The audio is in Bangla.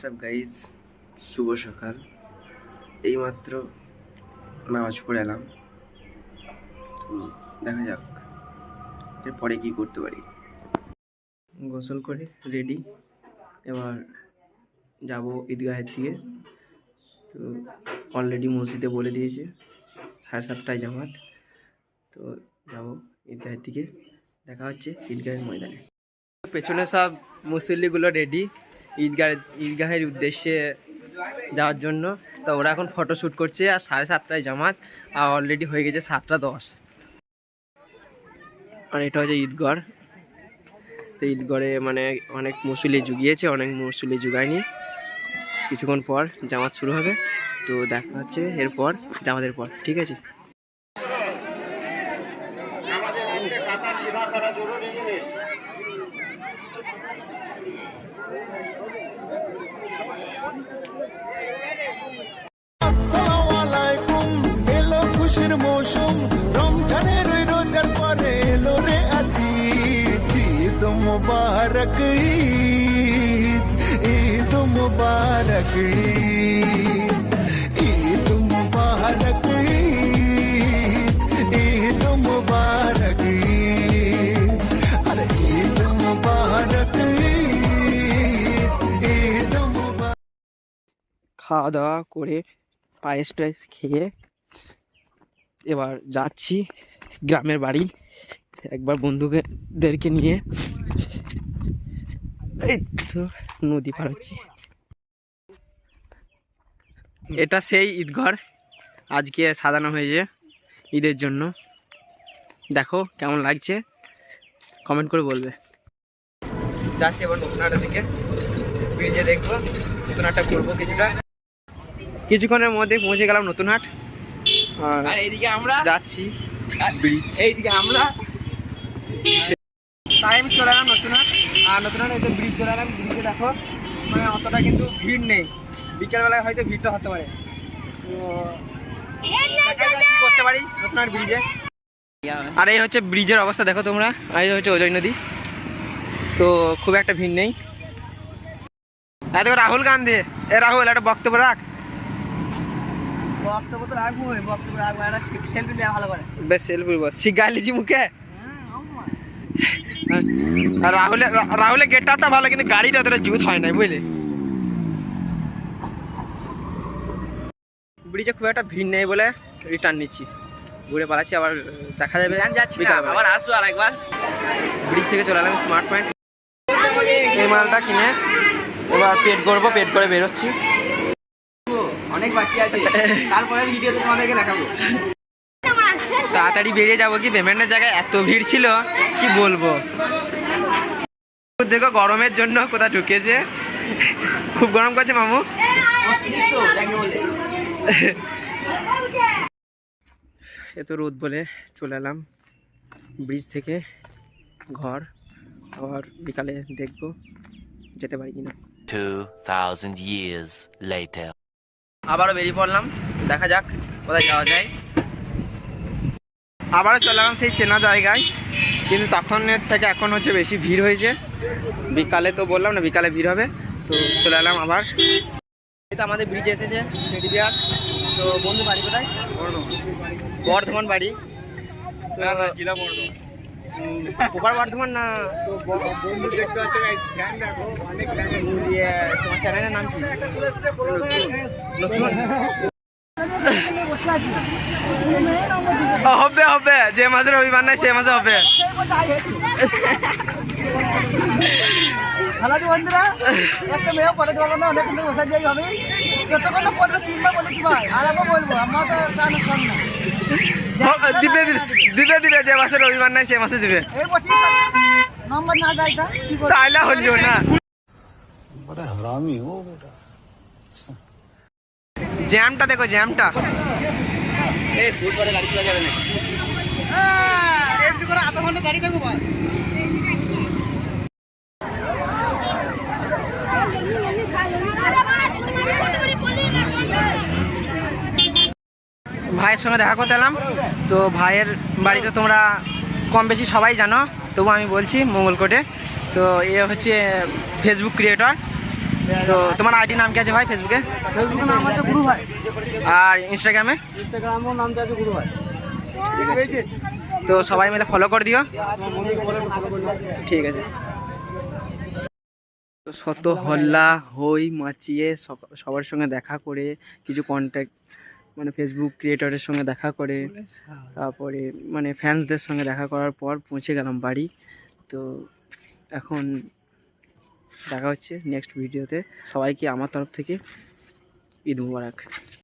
হোয়াটসঅ্যাপ গাইজ শুভ সকাল। এইমাত্র নামাজ পড়ে এলাম। তো দেখা যাক এরপরে কী করতে পারি। গোসল করে রেডি এবার যাব ঈদগাহের দিকে। তো অলরেডি মসজিদে বলে দিয়েছে, সাড়ে সাতটায় জামাত। তো যাব ঈদগাহের দিকে। দেখা হচ্ছে ঈদগাহের ময়দানে। পেছনে সব মুসল্লিগুলো রেডি ঈদগাহ, ঈদগাহের উদ্দেশ্যে যাওয়ার জন্য। তো ওরা এখন ফটো শ্যুট করছে আর সাড়ে সাতটায় জামাত, আর অলরেডি হয়ে গেছে সাতটা দশ। আর এটা হচ্ছে ঈদগড়। তো ঈদগড়ে মানে অনেক মুসল্লি জুগিয়েছে, অনেক মুসল্লি জুগায়নি। কিছুক্ষণ পর জামাত শুরু হবে। তো দেখা হচ্ছে এরপর, জামাতের পর, ঠিক আছে? আসসালামালাইকুম এলো খুশির মৌসুম, রমজানের রোজার পরে এলো রে আজি ঈদ মুবারক, ঈদ ঈদ মুবারক, ঈদ ঈদ মুবারক, ঈদ। খাওয়া দাওয়া করে পায়েস টায়েস খেয়ে এবার যাচ্ছি গ্রামের বাড়ি। একবার বন্ধুদেরকে নিয়ে। এই তো নদী পার হচ্ছি। এটা সেই ঈদঘর। আজকে সাজানো হয়েছে ঈদের জন্য। দেখো কেমন লাগছে। কমেন্ট করে বলবে। যাচ্ছি এবার নতুন হাটের দিকে ব্রিজে দেখব। নতুন হাটটা করব কিছুটা। কিছুক্ষণের মধ্যে পৌঁছে গেলাম নতুন হাট। আর এইদিকে আমরা যাচ্ছি ব্রিজ এইদিকে আমরা টাইম চলে এলাম নতুন হাট। আর নতুন হাট এতে ব্রিজ চলে এলাম। ব্রিজে দেখো মানে অতটা কিন্তু ভিড় নেই। বিকেলবেলায় হয়তো ভিড়টা হতে পারে। তো দেখা করতে পারি নতুন হাট ব্রিজে আর এই হচ্ছে ব্রিজের অবস্থা দেখো তোমরা। আর এই হচ্ছে অজয় নদী। তো খুব একটা ভিড় নেই। এত রাহুল গান্ধী। এ রাহুল একটা বক্তব্য রাখ। বক্তব্য তো রাখব বক্তব্য রাখব একটা সেলফি নেওয়া ভালো করে। বেশ সেলফি বস মুখে? আর রাহুলের গেট আপটা ভালো কিন্তু গাড়িটা অতটা জুত হয় না বুঝলি? ব্রিজে খুব একটা ভিড় নেই বলে রিটার্ন নিচ্ছি। ঘুরে পালাচ্ছি আবার দেখা যাবে আবার আসব আর একবার ব্রিজ থেকে চলে এলাম স্মার্ট পয়েন্ট এই মালটা কিনে এবার পেট করব পেট করে বেরোচ্ছি। অনেক বাকি আছে। তারপরে ভিডিওতে তোমাদেরকে দেখাবো। তাড়াতাড়ি বেরিয়ে যাব কি? পেমেন্টের জায়গায় এত ভিড় ছিল কি বলব? দেখো গরমের জন্য কোথায় ঢুকেছে। খুব গরম করছে মামু। এত রোদ বলে চলে এলাম ব্রিজ থেকে ঘর। আবার বিকালে দেখব যেতে পারি কিনা। 2,000 years later. আবারও বেরিয়ে পড়লাম। দেখা যাক কোথায় যাওয়া যায়। আবারও চলে গেলাম সেই চেনা জায়গায়। কিন্তু তখনের থেকে এখন হচ্ছে বেশি ভিড় হয়েছে। বিকালে তো বললাম না বিকালে ভিড় হবে। তো চলে এলাম আবার। তো আমাদের ব্রিজ এসেছে তো বন্ধু বাড়ি কোথায়? বর্ধমান। বাড়ি। প্রপার বর্ধমান। না? বন্ধু দেখতে পাচ্ছ তোমার চ্যানেলের নাম কি? হবে হবে। যে মাসে রবিবার নাই সে মাসে হবে। ভালো বন্ধুরা একটা মেয়েও পড়ে দেবো না অনেক কিন্তু বসে যাই হবে। যতক্ষণ না পড়বে তিনবার বলে কি ভাই আর একবার বলব আমরা তো কান কম না দিবে দিবে যে মাসে রবিবার নাই সে মাসে দিবে। এই বসে নম্বর না দেয় কি তাইলে না। জ্যামটা দেখো জ্যামটা। হ্যাঁ, ভাইয়ের সঙ্গে দেখা করতে এলাম। তো ভাইয়ের বাড়িতে তোমরা কম বেশি সবাই জানো তবু আমি বলছি মঙ্গলকোটে। তো এ হচ্ছে ফেসবুক ক্রিয়েটর তো তোমার আইডি নাম কি আছে ভাই ফেসবুকে ফেসবুকের নাম আছে গুরু ভাই। আর ইনস্টাগ্রামে ইনস্টাগ্রামেও নাম আছে গুরু ভাই। তো সবাই মিলে ফলো করে দিও। ঠিক আছে। তো শত হল্লা হই মাচিয়ে সবার সঙ্গে দেখা করে কিছু কন্ট্যাক্ট মানে ফেসবুক ক্রিয়েটরের সঙ্গে দেখা করে তারপরে মানে ফ্যান্সদের সঙ্গে দেখা করার পর পৌঁছে গেলাম বাড়ি। তো এখন দেখা হচ্ছে নেক্সট ভিডিওতে সবাইকে আমার তরফ থেকে ঈদ মুবারক।